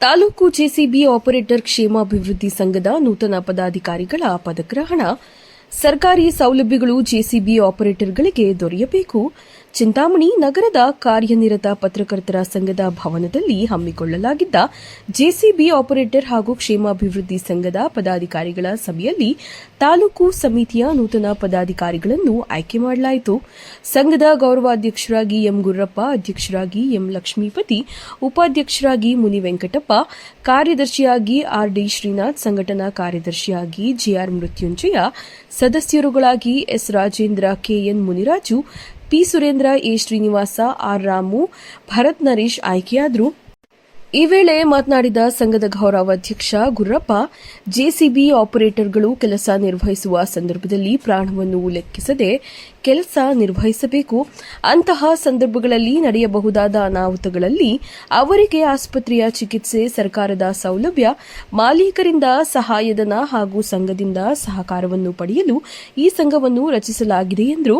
Taluk JCB operator ಕ್ಷೇಮಾಭಿವೃದ್ಧಿ ಸಂಘದ ನೂತನ ಪದಾಧಿಕಾರಿಗಳ ಪದಗ್ರಹಣ. ಸರ್ಕಾರಿ ಸೌಲಭ್ಯಗಳು ಜೆಸಿಬಿ ಆಪರೇಟರ್ಗಳಿಗೆ ದೊರೆಯಬೇಕು. ಚಿಂತಾಮಣಿ ನಗರದ ಕಾರ್ಯನಿರತ ಪತ್ರಕರ್ತರ ಸಂಘದ ಭವನದಲ್ಲಿ ಹಮ್ಮಿಕೊಳ್ಳಲಾಗಿದ್ದ ಜೆಸಿಬಿ ಆಪರೇಟರ್ ಹಾಗೂ ಕ್ಷೇಮಾಭಿವೃದ್ಧಿ ಸಂಘದ ಪದಾಧಿಕಾರಿಗಳ ಸಭೆಯಲ್ಲಿ ತಾಲೂಕು ಸಮಿತಿಯ ನೂತನ ಪದಾಧಿಕಾರಿಗಳನ್ನು ಆಯ್ಕೆ ಮಾಡಲಾಯಿತು. ಸಂಘದ ಗೌರವಾಧ್ಯಕ್ಷರಾಗಿ ಎಂ ಗುರ್ರಪ್ಪ, ಅಧ್ಯಕ್ಷರಾಗಿ ಎಂ ಲಕ್ಷ್ಮೀಪತಿ, ಉಪಾಧ್ಯಕ್ಷರಾಗಿ ಮುನಿ ವೆಂಕಟಪ್ಪ, ಕಾರ್ಯದರ್ಶಿಯಾಗಿ ಆರ್ ಡಿ ಶ್ರೀನಾಥ್, ಸಂಘಟನಾ ಕಾರ್ಯದರ್ಶಿಯಾಗಿ G R Mrutyunjaya, ಸದಸ್ಯರುಗಳಾಗಿ S Rajendra K N Muniraju P Surendra, A Srinivasa, R Ramu, Bharath Naresh ಆಯ್ಕೆಯಾದರು. ಈ ವೇಳೆ ಮಾತನಾಡಿದ ಸಂಘದ ಗೌರವಾಧ್ಯಕ್ಷ ಗುರ್ರಪ್ಪ, ಜೆಸಿಬಿ ಆಪರೇಟರ್ಗಳು ಕೆಲಸ ನಿರ್ವಹಿಸುವ ಸಂದರ್ಭದಲ್ಲಿ ಪ್ರಾಣವನ್ನು ಲೆಕ್ಕಿಸದೆ ಕೆಲಸ ನಿರ್ವಹಿಸಬೇಕು. ಅಂತಹ ಸಂದರ್ಭಗಳಲ್ಲಿ ನಡೆಯಬಹುದಾದ ಅನಾಹುತಗಳಲ್ಲಿ ಅವರಿಗೆ ಆಸ್ಪತ್ರೆಯ ಚಿಕಿತ್ಸೆ, ಸರ್ಕಾರದ ಸೌಲಭ್ಯ, ಮಾಲೀಕರಿಂದ ಸಹಾಯಧನ ಹಾಗೂ ಸಂಘದಿಂದ ಸಹಕಾರವನ್ನು ಪಡೆಯಲು ಈ ಸಂಘವನ್ನು ರಚಿಸಲಾಗಿದೆ ಎಂದು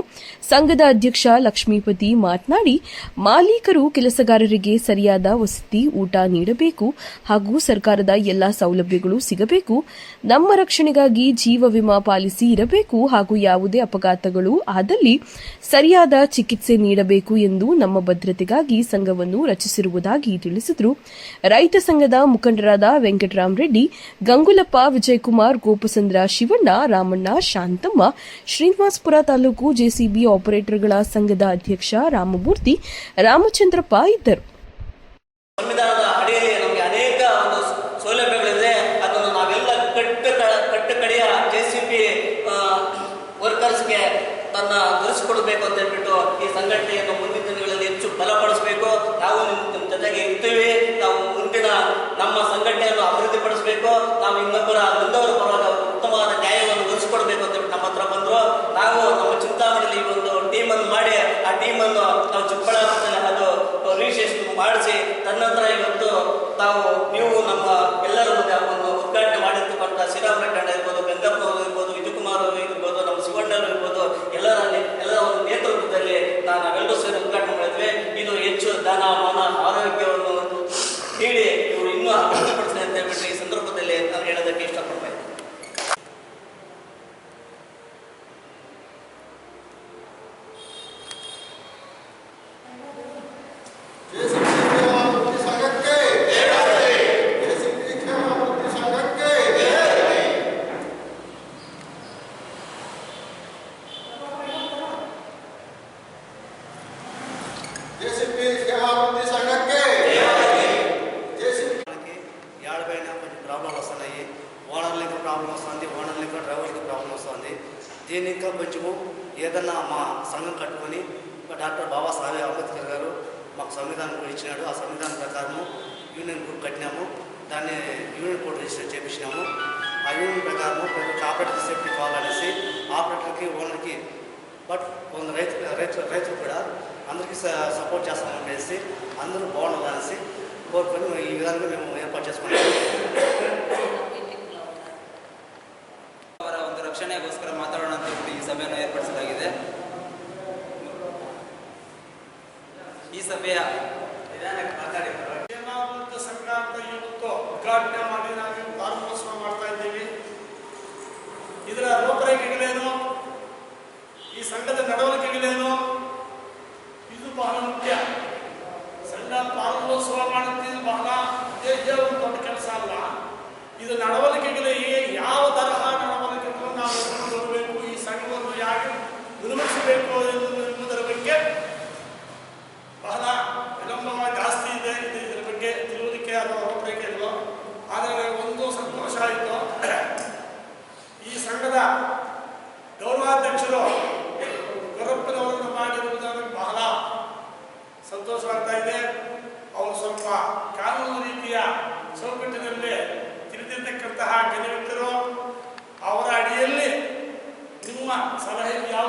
ಸಂಘದ ಅಧ್ಯಕ್ಷ ಲಕ್ಷ್ಮೀಪತಿ ಮಾತನಾಡಿ, ಮಾಲೀಕರು ಕೆಲಸಗಾರರಿಗೆ ಸರಿಯಾದ ವಸತಿ, ಊಟ ನೀಡಬೇಕು ಹಾಗೂ ಸರ್ಕಾರದ ಎಲ್ಲಾ ಸೌಲಭ್ಯಗಳು ಸಿಗಬೇಕು. ನಮ್ಮ ರಕ್ಷಣೆಗಾಗಿ ಜೀವ ವಿಮಾ ಪಾಲಿಸಿ ಇರಬೇಕು ಹಾಗೂ ಯಾವುದೇ ಅಪಘಾತಗಳು ಆದಲ್ಲಿ ಸರಿಯಾದ ಚಿಕಿತ್ಸೆ ನೀಡಬೇಕು ಎಂದು ನಮ್ಮ ಭದ್ರತೆಗಾಗಿ ಸಂಘವನ್ನು ರಚಿಸಿರುವುದಾಗಿ ತಿಳಿಸಿದರು. ರೈತ ಸಂಘದ ಮುಖಂಡರಾದ ವೆಂಕಟರಾಮ್ ರೆಡ್ಡಿ, ಗಂಗುಲಪ್ಪ ವಿಜಯಕುಮಾರ್, ಗೋಪಸಂದ್ರ ಶಿವಣ್ಣ, ರಾಮಣ್ಣ ಶಾಂತಮ್ಮ, ಶ್ರೀನಿವಾಸಪುರ ತಾಲೂಕು ಜೆಸಿಬಿ ಆಪರೇಟರ್ಗಳ ಸಂಘದ ಅಧ್ಯಕ್ಷ ರಾಮಮೂರ್ತಿ, ರಾಮಚಂದ್ರಪ್ಪ ಇದ್ದರು. ದೊರಕಿಸಿಕೊಡ್ಬೇಕು ಅಂತ ಹೇಳ್ಬಿಟ್ಟು ಈ ಸಂಘಟನೆಯನ್ನು ಮುಂದಿನ ದಿನಗಳಲ್ಲಿ ಹೆಚ್ಚು ಬಲಪಡಿಸಬೇಕು. ನಾವು ನಿಮ್ಮ ಜೊತೆಗೆ ಇರ್ತೀವಿ. ನಾವು ಮುಂದಿನ ನಮ್ಮ ಸಂಘಟನೆಯನ್ನು ಅಭಿವೃದ್ಧಿಪಡಿಸಬೇಕು. ನಾವು ಇನ್ನೊಬ್ಬರ ಬಂದವರ ಪರವಾದ ಉತ್ತಮವಾದ ನ್ಯಾಯವನ್ನು ಒದಗಿಸಿಕೊಡ್ಬೇಕು ಅಂತ ನಮ್ಮ ಹತ್ರ ಬಂದರು. ನಾವು ನಮ್ಮ ಚಿಂತಾಮಣಿಯಲ್ಲಿ ಈ ಒಂದು ಟೀಮನ್ನು ಮಾಡಿ, ಆ ಟೀಮನ್ನು ನಾವು ಚಿಕ್ಕಬಳ್ಳಾಪುರದಲ್ಲಿ ಅದು ರಿಜಿಸ್ಟ್ರೇಷನ್ ಮಾಡಿಸಿ ತನ್ನಂತರ దీన్ని ఇంకా కొంచెము ఏదన్నా మా సంఘం కట్టుకొని డాక్టర్ బాబాసాహెబ్ అంబేద్కర్ గారు మాకు సంవిధానం కూడా ఇచ్చినాడు. ఆ సంవిధానం ప్రకారము యూనియన్ గ్రూప్ కట్టినాము. దాన్ని యూనియన్ కోడ్ రిజిస్టర్ చేపించినాము. ఆ యూనియన్ ప్రకారము ప్రతి ఆపరేటర్ సేఫ్టీ కావాలనేసి ఆపరేటర్కి ఓనర్కి బట్ కొంత రైతు రైతు రైతులు కూడా అందరికీ స- సపోర్ట్ చేస్తామనేసి అందరూ బాగుండాలనేసి కోరుకొని ఈ విధంగా మేము ఏర్పాటు చేసుకున్నాము. ಒಂದು ರಕ್ಷಣೆಗೋಸ್ಕರ ಮಾತಾಡೋಣ ಅಂತ ಈ ಸಭೆಯನ್ನು ಏರ್ಪಡಿಸಲಾಗಿದೆ. ಈ ಸಭೆಯ ಅಂತ ಇವತ್ತು ಉದ್ಘಾಟನೆ ಮಾಡಿ ನಾವು ಪ್ರಾರಂಭೋತ್ಸವ ಮಾಡ್ತಾ ಇದ್ದೀವಿ. ಇದರ ರೂಪರೇಖೆಗಳೇನು ನಿರ್ಮಿಸಬೇಕು ಎಂಬುದರ ಬಗ್ಗೆ ಬಹಳ ವಿಳಂಬ ಜಾಸ್ತಿ ಇದೆ ಇದರ ಬಗ್ಗೆ ತಿಳುವುದಕ್ಕೆ ಅಥವಾ ರೂಪರೇಖೆ ಇಲ್ವೋ? ಆದರೆ ಒಂದು ಸಂತೋಷ ಆಯಿತು. ಈ ಸಂಘದ ಗೌರವಾಧ್ಯಕ್ಷರು ಗೌರಪ್ಪನವರನ್ನು ಮಾಡಿರುವುದನ್ನು ಬಹಳ ಸಂತೋಷವಾಗ್ತಾ ಇದೆ. ಅವರು ಸ್ವಲ್ಪ ಕಾನೂನು ರೀತಿಯ ಚೌಕಟ್ಟಿನಲ್ಲಿ ತಿಳಿದಿರ್ತಕ್ಕಂತಹ ಗಣ್ಯ